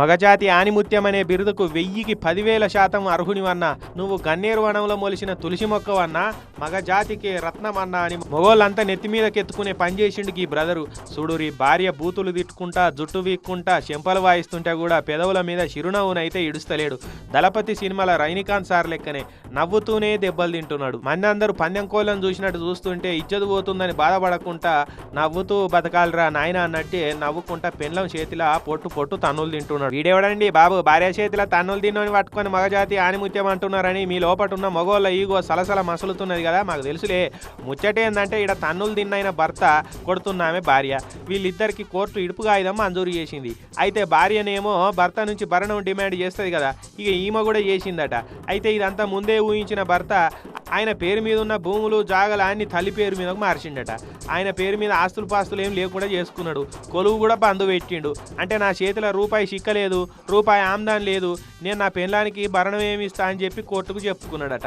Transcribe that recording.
మగజాతి ఆనిముత్యం అనే బిరుదుకు వెయ్యికి పదివేల శాతం అర్హునివన్నా నువ్వు గన్నేరు వనంలో మొలిసిన తులసి మొక్కవన్నా మగజాతికి రత్నమన్నా అని మొగోళ్ళంతా నెత్తిమీదకెత్తుకునే పనిచేసిండు పని చేసిండు ఈ బ్రదరు. చూడురి భార్య బూతులు తిట్టుకుంటా జుట్టు వీక్కుంటా చెంపలు వాయిస్తుంటే కూడా పెదవుల మీద చిరునవ్వునైతే ఇడుస్తలేడు. దళపతి సినిమాల రజనీకాంత్ సార్ లెక్కనే నవ్వుతూనే దెబ్బలు తింటున్నాడు. మంది అందరూ పందెం కోళ్ళను చూసినట్టు చూస్తుంటే ఇజ్జతు పోతుందని బాధపడకుండా నవ్వుతూ బతకాలిరా నాయన అన్నట్టే నవ్వుకుంటా పెండ్లం చేతిలా పొట్టు పొట్టు తన్నులు తింటున్నాడు. వీడెవడండి బాబు? భార్య చేతిలో తన్నులు తిన్నని పట్టుకొని మగజాతి ఆనిముత్యం అంటున్నారని మీ లోపటున్న మగోళ్ళ ఈగో సలసల మసులుతున్నది కదా మాకు తెలుసులే. ముచ్చటేందంటే ఈడ తన్నులు తిన్నైన భర్త కొడుతున్నామే భార్య. వీళ్ళిద్దరికి కోర్టు ఇడుపుగా ఆయుధం మంజూరు చేసింది. అయితే భార్యనేమో భర్త నుంచి భరణం డిమాండ్ చేస్తుంది కదా ఇక ఈమె కూడా చేసిందట. అయితే ఇదంతా ముందే ఊహించిన భర్త ఆయన పేరు మీద ఉన్న భూములు జాగలు అన్ని తల్లి పేరు మీదకు మార్చిండట. ఆయన పేరు మీద ఆస్తులు పాస్తులు ఏం లేకుండా చేసుకున్నాడు. కొలువు కూడా బంధు పెట్టిండు. అంటే నా చేతిలో రూపాయి చిక్కలేదు రూపాయి ఆమ్దాన్ లేదు. నేను నా పెళ్ళానికి భరణం ఏమి ఇస్తా అని చెప్పి కోర్టుకు చెప్పుకున్నాడట.